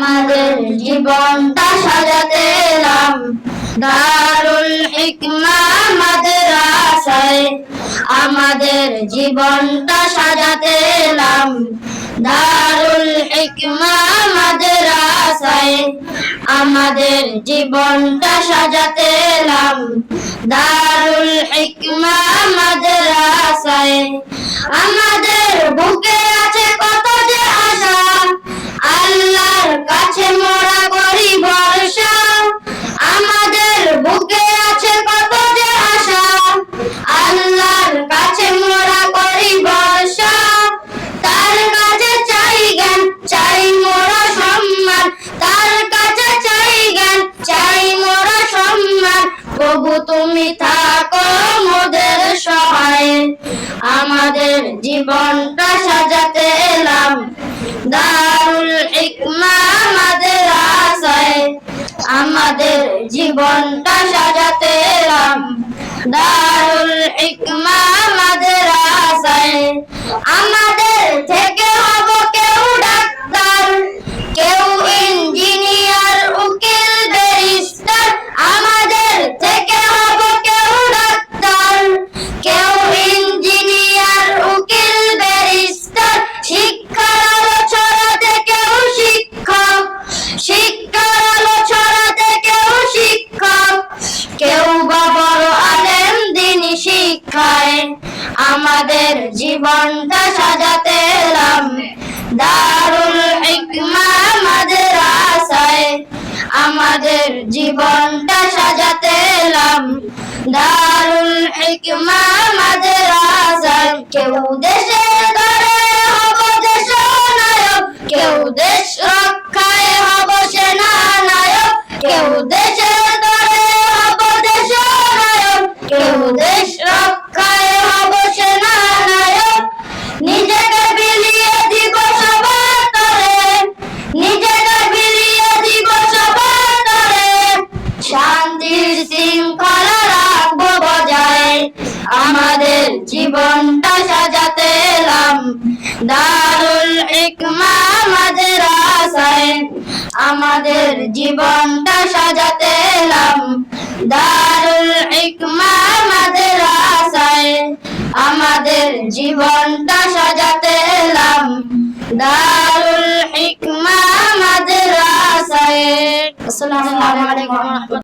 আমাদের জীবনটা সাজাতে এলাম দারুল হিকমা মাদ্রাসায় আমাদের জীবনটা সাজাতে এলাম দারুল হিকমা মাদ্রাসায় আমাদের জীবনটা সাজাতে এলাম দারুল হিকমা মাদ্রাসায় আমাদের বুকে আমাদের জীবনটা সাজাতে এলাম। দারুল হিকমা আশায়। আমাদের জীবনটা সাজাতে এলাম। দারুল হিকমা আমাদের জীবনটা সাজাতে এলাম। দারুল হিকমা মাদ্রাসায় আমাদের জীবনটা সাজাতে এলাম। দারুল হিকমা মাদ্রাসায় কেউ দেশে আমাদের জীবনটা সাজাতে এলাম। দারুল হিকমা মাদ্রাসায় আমাদের জীবনটা সাজাতে এলাম। দারুল হিকমা মাদ্রাসায় আমাদের জীবনটা সাজাতে এলাম। দারুল হিকমা মাদ্রাসায় আসসালামু আলাইকুম।